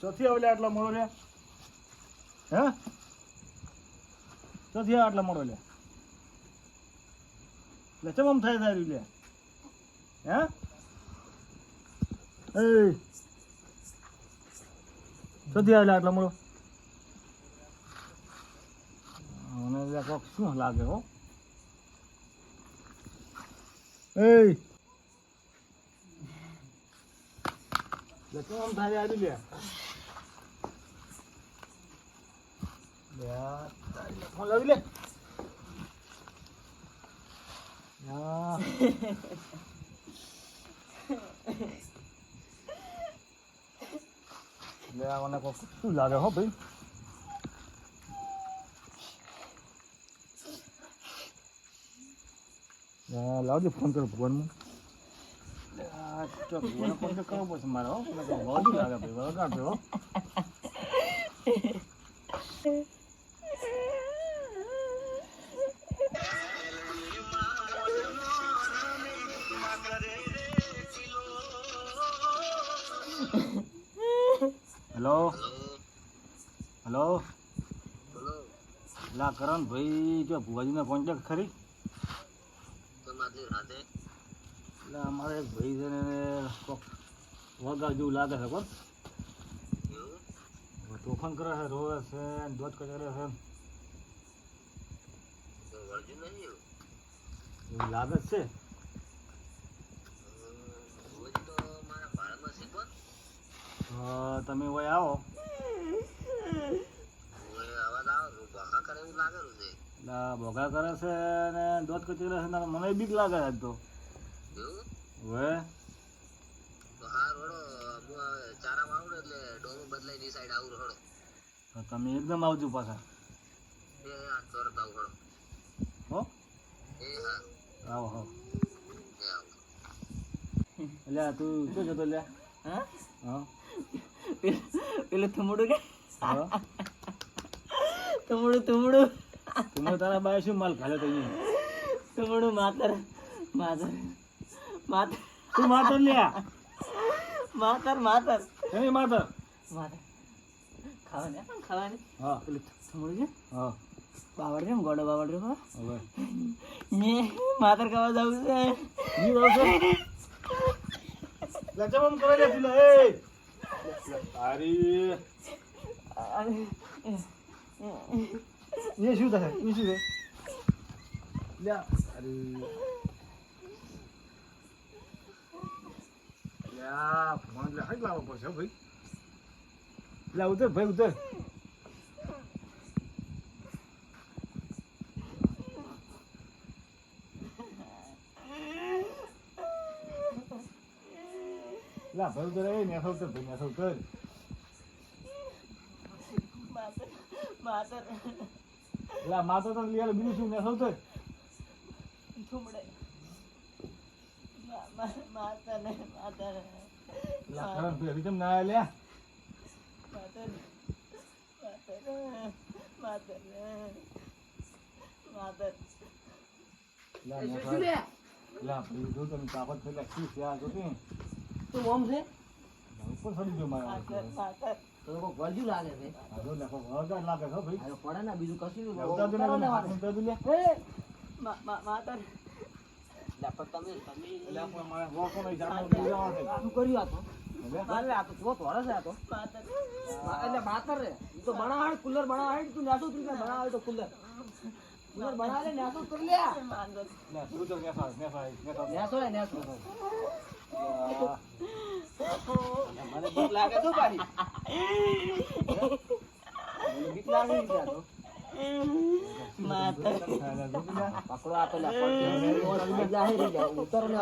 ચોથી આવે આટલા મોડો લે. હે? ચોથી આટલા મળો લે. લે, ચમ થાય થાય લે. હે? એ ચોથી આવે લે આટલા મોડો. મને કોક શું લાગે હો. એ ચમ આમ થાય આવી લે ફોન લાવી લે મને શું લાગે હો ભાઈ. લાવજે ફોન કરો ભગવાનનું લે, આ તો પડશે મારે મને તો વધુ ભાઈ વગાડજો હેલો? હેલો? લા કરણ ભાઈ, જો ભુવાજીને કોન્ટેક્ટ ખરી? એટલે અમારે એક ભાઈ છે ને કોક વગર જેવું લાગે છે કોણ તોફાન કરે છે, રોવે છે ધોધ કચરે છે. એવું લાગે છે. તમે હોય આવો. ભોગા કરે છે ને દોધ કચરે છે મને બીક લાગે છે આજ તો. હવે? તમે એકદમ આવજો પાછા. હો આવો હો? આ તું શું જતો લ્યા? હા? હા. પેલું થમડું કે? હા. થમડું થમડું. તમે તારા બાય શું માલ ખાલે તો અહીંયા થમડું માતર માતર. માતર. તું માતર લ્યા માતર માતર. હે માતર. માતર. ખાવાને ખાવાને. હા. પેલું થમડું છે? હા. બાવડ છે ગોડો બાવડ છે? હવે. ને માતર ખાવા જવું છે ની. આવશે છે? જમમ કરે લે તું લે એ તારી એ શું થાય? એ શું છે? લ્યા અરે યા ફોન લે હાઈ લાવો પડશે ભાઈ લે ઉતર ભાઈ ઉતર લા ભાઈ ઉતર એ ને ઉતર ભાઈ ને ઉતર માતર. માતર. લા માતા તો લે બીજું શું ને ઉતર થમડે લાગે છે. બીજું કશું માતર કુલર બનાવાડ તું. નેસો તું જાય બનાવે તો કુલર. કુલર બનાવે નેસો ઉતરી લે. તું તો નેસા નેસા નેસા નેસો. નેસો મને બીક લાગે તો પાડી બીક લાગે તો. પકડો આ તો લે પડશે જાહેર રહી જાય ઉતરો ને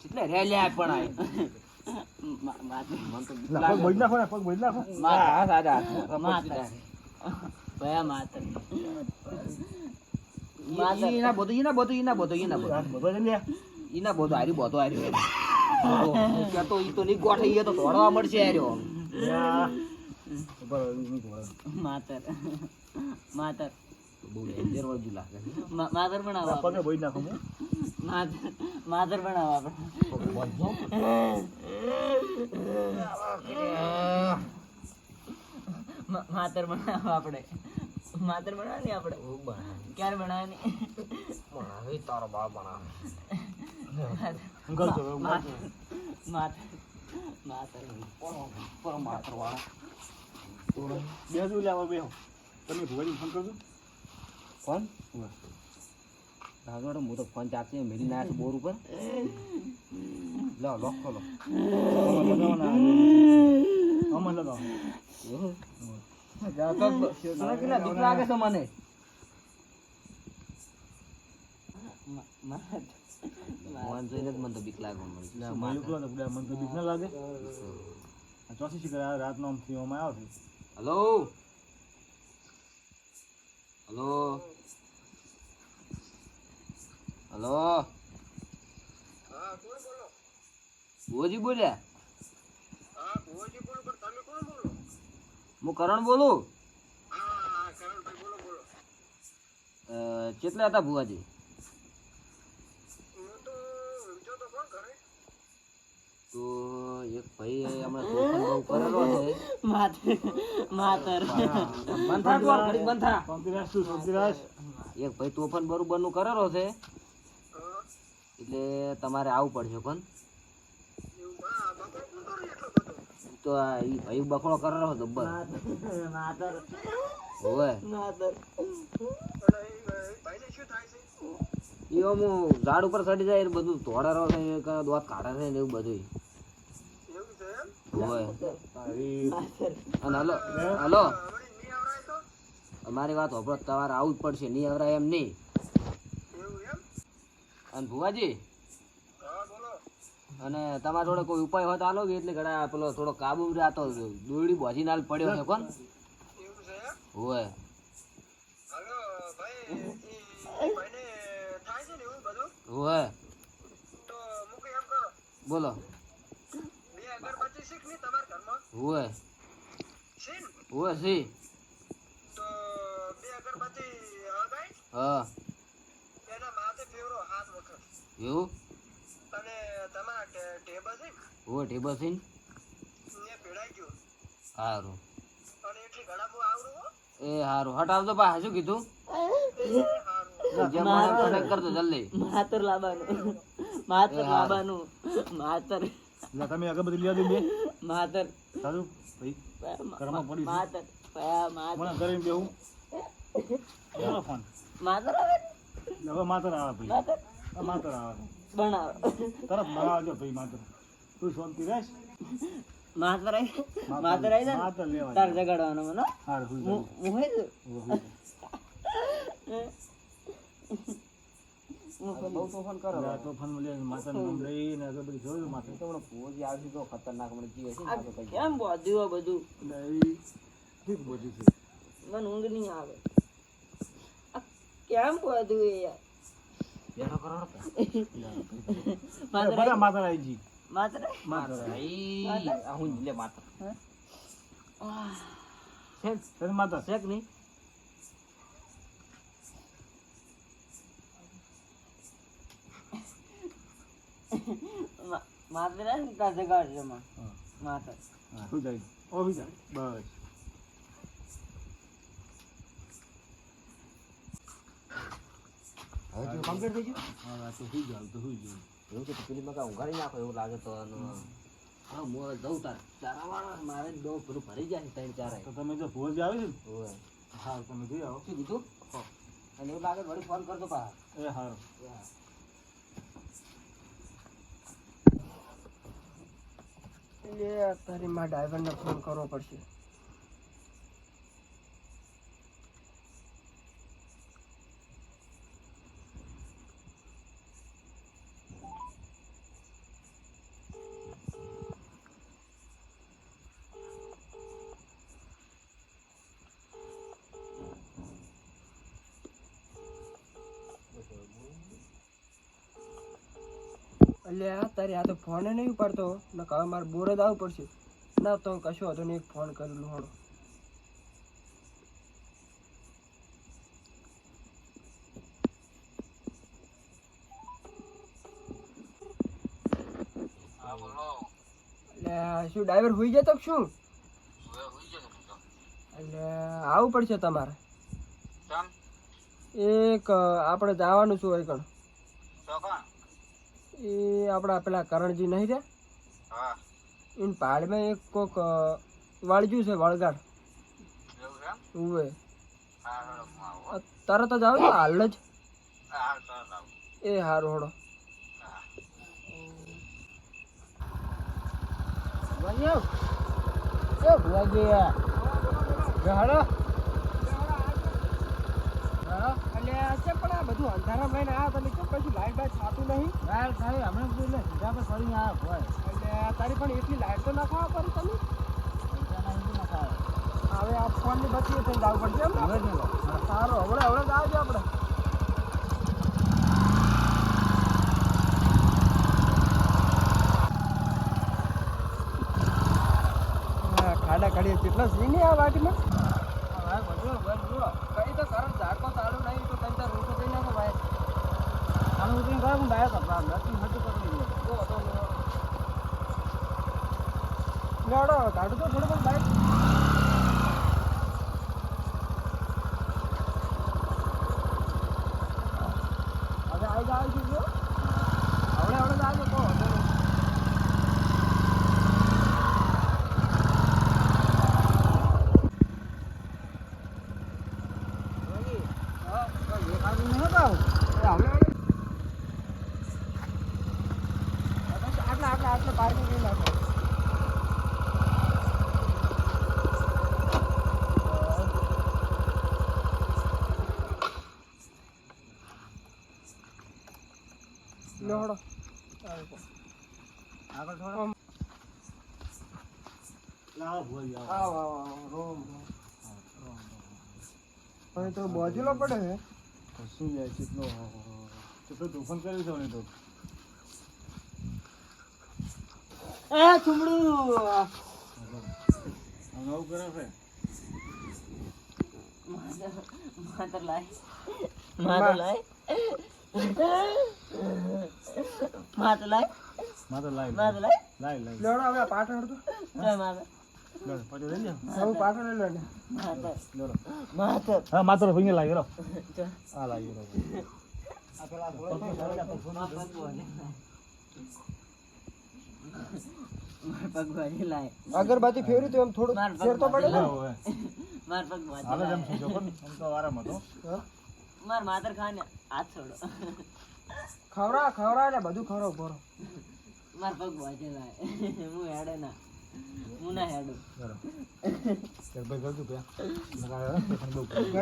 કેટલે રે પણ ઈના બધું, હારી બધું હારી. કહેતો ઈ તો નહીં ગોઠવી એ તો દોડવા મળશે હાર્યો. માતર માતર બહુ danger વાળું લાગે. માતર બનાવો આ પગે બોઈ નાખો હું. માતર માતર બનાવો આપણે માતર બનાવો આપણે માતર બનાવવાની આપણે. ક્યારે બનાવવાની બનાવી તારો બાપ બનાવે. માતર માતર માતર પર માતરવાળા. બેસું લે હવે બેહો તમે ભુવાજી ફોન કરજો ફોન આગળ હું તો ફોન ચાર્જ મેળી ના બોર ઉપર. લો લોક ખોલો આમાં લગાવો. કેટલા બીક લાગે છે મને? ફોન જોઈને જ મને તો બીક પેલા મને તો બીક ના લાગે. ચોથી શિકાર રાતનો આમ થીવામાં આવ્યો હલો? હલો? હલો. ભુવોજી બોલ્યા? હું કરણ બોલું? કેટલા હતા ભુવાજી? તો એક ભાઈ હમણાં બહુ કરેલો છે. માતર બંધ બંધ એક ભાઈ તોફાન બરોબરનું કરેલો છે. એટલે તમારે આવવું પડશે પણ તો આ ભાઈ બકડો કરેલો હતો બસ. હોય માતર ઝાડ ઉપર ચડી જાય બધું બધું રહો છે એ દોત કાઢે છે ને એવું બધું અને હલો હલો. અમારી વાત હોભળો તમારે આવવું જ પડશે, નહીં આવરાય એમ નહીં. અને ભુવાજી? અને તમારા જોડે કોઈ ઉપાય હોય તો આલો એટલે ઘણા પેલો થોડો કાબુ રહેતો દોરડી બોજી નાલ પડ્યો છે કોણ? હોય. હોય. બોલો. હોય. હોય સી હા. એવું? ટેબલ સારું એ સારું હટ આવજો પા શું કીધું? માતર લાવવાનું માતર લાવવાનું માતર. એટલે તમે અગરબત્તી માતર. સારું ભાઈ. ઘરમાં પડી માતર. પયા મને કરીને બેહું. ફોન માતર આવે હવે માતર આવે ભાઈ. માતર? આ માતર આવે. બનાવો. તરત બનાવજો ભાઈ માતર. તું શાંતિ રહેશ માતર આવી માતર આવી જાય માતર લેવા તાર જગાડવાનો મને હાર હું હું હે ખતરનાક મને જીવે છે કેમ બધું? બધું છે? મને ઊંઘ નહીં આવે. આ કેમ બોધ્યું એ યાર. માતર જગાડજો. માતર હા, હુઈ જાય ઓ હુઈ જાય બસ હવે તું complete થઈ ગયું? હા તો હુઈ જાવ તો હુઈ જાવ એવું છે પેલી માં કાંઈ નાખો એવું લાગે તો હા હું હવે તાર. ચારાવાળા મારે જ પેલું ભરી જાય ત્રણ ચારે. તો તમે જો ભુવજી આવે છે ને? હા તમે જોઈ આવો. શું કીધું? અને એવું લાગે વળી ફોન કરજો પા એ હારું. તારી માં ડ્રાઈવરને ફોન કરવો પડશે. અલ્યા તારે આ તો ફોન નહીં ઉપાડતો. ને હવે મારે બોર જ આવવું પડશે. ના તો કશું હતો નહીં ફોન કરેલું હોડો એટલે શું ડ્રાઈવર હોઈ જતો શું? એટલે આવવું પડશે તમારે. એક આપણે જવાનું શું હોય કણ એ આપણા પેલા કરણજી નહીં રહ્યા એન પહાડમાં એક કોક વાળજ્યું છે વળગાડ ઉવે. તરત જ આવો હાલ જ એ હારું હોડો એ ભુવાજી હાલો એટલે છે પણ આ બધું અંધારામાં રહીને આ તમે કેમ કશું લાઈટ બાઈટ થતું નહીં? યાર સારી હમણાં બધું એટલે સીધા પર ફરીને આવ્યા હોય. એટલે તારી પણ એટલી લાઈટ તો નાખવા પડી તમે હવે આ ફોનની બચી થઈને જવું પડશે એમ ને? હવે નહીં સારું હવે હવે જ આવજો આપણે. ખાડા કાઢીએ કેટલા સી નહીં આ વાટીમાં હવે બધું બધું જુઓ કઈ તો કરંટ ઝાડકો ચાલુ નહીં તો તમે તાર રોટો થઈ નાખો ભાઈ આનું ઉતરીને ગયા હું ડાયરેક્ટ કપડા નથી હજુ પકડી ગયો જો તો કાઢું તો થોડું પણ બાઈક હવે આવી જાવ છું જો હવડે હવડે જાજો કહો વાંધો નહીં. હા, એ કાઢું નહીં હતા એ હવડે હવડે. બસ આટલા આટલા આટલા પાર્કિંગ કરી નાખો લેવડો આગળ થોડો લાવો ભુવાજી આવો આવ આવ આવ રોમ હવે તો બાજુલો પડે હે શું જાય કેટલો કેટલો તોફાન કર્યું છે મને તો? એ ચુમડું નવું કરે છે? માતર લાય. માતર લાય. માતર લાય. માતર લાઈ માતર લાય. લાય લાઈ લેવડો હવે પાટણ હડતો લાય માતર માતર હા આ અગરબત્તી ફેરી તો એમ થોડું ફેર તો પડે ને? માર પગ ભાજી હાલો જેમ સુજો પણ આમ તો આરામ હતો. માર માતર ખાને હાથ છોડો. ખવરા ખવરા એટલે બધું ખરો ભરો માર પગ ભાજી લાય. હું હેડે ના. હું ના હેડું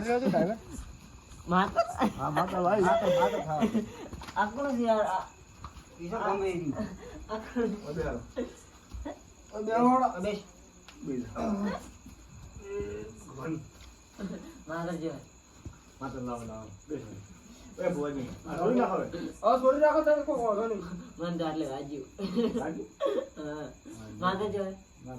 ગયું ત્યાં માતર હા માતો લાવી માતો માતો ખાવા આકડો યાર આ- ગમે એની આકડો ઓબે હાલો બેહોડો બેસ બેસ જો માતો લાવો લાવો બેસ એ ભુવાજી આ થોડી ના હવે હવે છોડી રાખો તમે કોઈ વાંધો નહીં મન તો આટલે વાજ્યું હા. જો તમે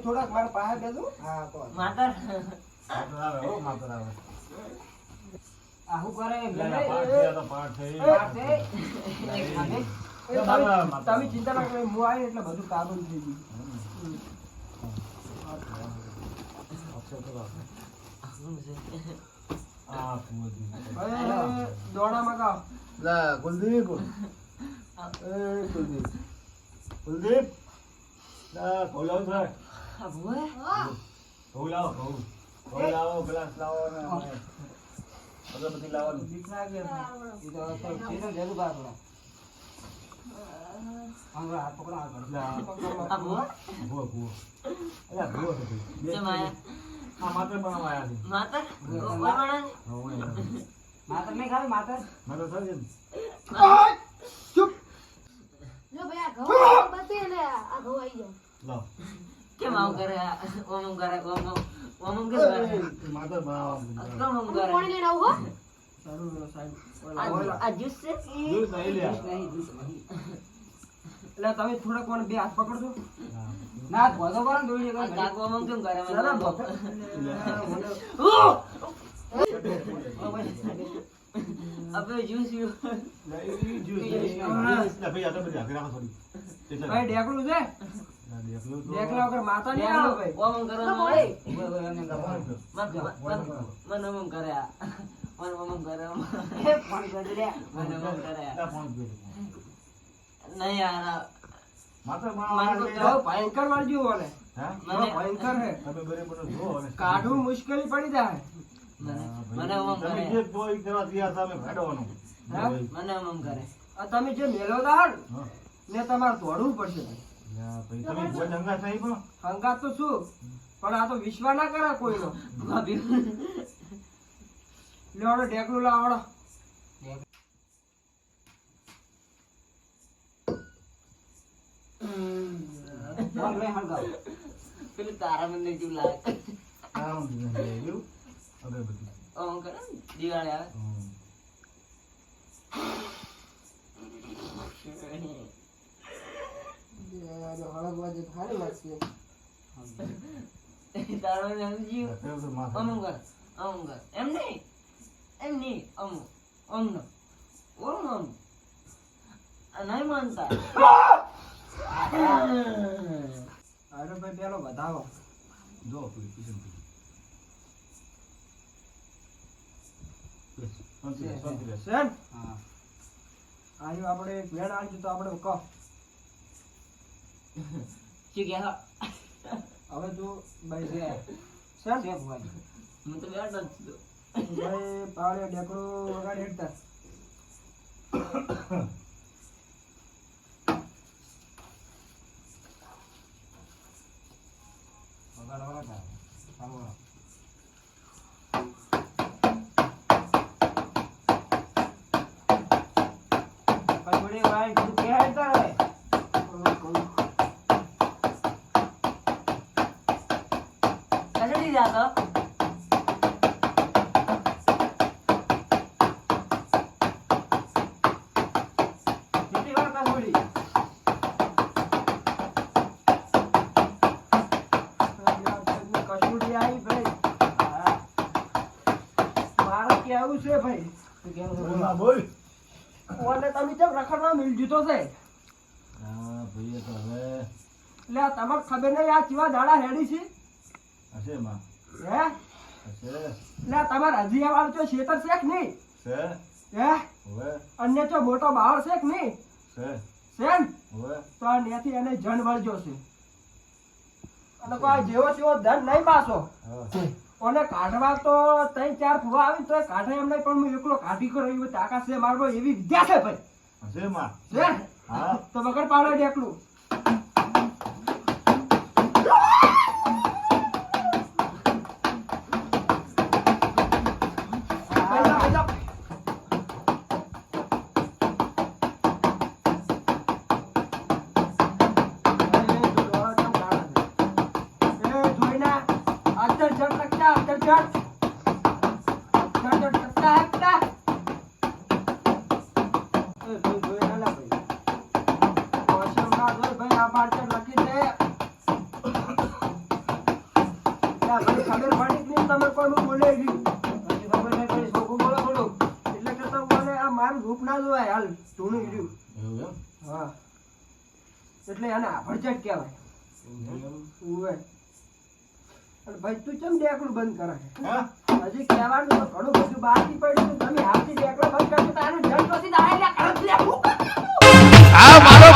થોડાક મારા પાસે બેસો હા માતો આવે હો માતો કરે તમે ચિંતા ના કરો હું આવી એટલે બધું કાબુ થઈ ગયું દોડામાં ગાઓ લા કુલદીપ એ કુલદીપ કુલદીપ લા ખોલાવ છે આ ભુવે ખોલાવ ખોલ ખોલાવો ગ્લાસ લાવો ને અગરબત્તી લાવવાનું ભૂવો ભૂવો અલ્યા ભૂવો છે ભાઈ. બે કેમ આયા? આ માત્ર બનાવવા આયા છે માતર કોઈ માણસ? હા, હું અહીંયા. માતર નહીં ખાવી માતર? માત્ર થાય છે ને? જો ભાઈ આ ઘઉં બતે ને આ ઘઉં આવી જાય. લાવ. કેમ આવું કરે? ઓમ ઓમ કરે ઓમ ઓમ ઓમ કેમ કરે? માતા બા કેમ ઓમ હું કરે. પાણી લઈને આવું હો. સારું સાહેબ આ જ્યુસ છે? જોઈ નહીં લે એટલે તમે થોડાક મને બે હાથ પકડશો ના ભોતો કરો ને દોડી કરો ઓમ ઓમ કેમ કરે? મને ઓમ. અબે જ્યુસ પીવું. નહીં જ્યુસ ભાઈ આ તો બધી રાખો થોડી ભાઈ ડેકડું છે? ના દેખલું તો ડેકડા વગર માતા નહીં આવે ભાઈ. ઓમ ઓમ કરો ને. મન- ઓમ કરે આ. મન ઓમ કરે મન ઓમ. ના નહીં યાર ભયંકર ભયંકર હે. તમે જો કાઢવું મુશ્કેલી પડી જાય. તમે મેલો દાડ ને તમારે દોડવું પડશે. હંગાત તો શું? પણ આ તો વિશ્વા ના કરે કોઈનો. લેવાડો ઢેકલું લાવડો પેલું તારા મને જેવું લાગે અગરબત્તી ઓમ કરે દિવાળી આવે નહીં માનતા અરે ભાઈ પેલો બતાવો જો આયુ આપણે એક વેણ તો આપણે કહો. શું કે હવે તું ભાઈ છે. શેન કે ભાઈ હું તો બેઠો જ છું. ભાઈ પાવડે ડેકડો વગાડી હેડતા ભાઈ વાય તું. કે હેડતા રે કસડી જાતો ભાઈ. કેવું છે ભાઈ? બોલ. ના તમે કેમ રખડવા મિલ જીતો છે હા, ભાઈ, તો હવે એટલે તમારે ખબર નહીં આ ચીવા દાડા હેડી છે હશે માં. હે. એટલે તમારે હજી આ વાળો શેતર છે કે નહીં. હે હવે. અન્ય ચો મોટો બાળ છે કે નહીં હવે. તો આ એને જણ વળજો છે અને કોઈ જેવો તેવો ધન નહીં પાછો. અને કાઢવા તો ત્રણ ચાર ફુવા આવી તો કાઢે એમ નહીં પણ હું એકલો કાઢી કરો એવી તાકાત છે મારો એવી વિદ્યા છે ભાઈ માં. છે હા. તો વગર પાડે એકલું એટલે એને આભડચટ કહેવાય. ભાઈ તું કેમ ડેકડું બંધ કરે હા? હજી કહેવાનું તો ઘણું બધું બાકી પડ્યું. તમે હાથી દેખલો બંધ કરજો તારું જણ પછી દાડે લે આ મારો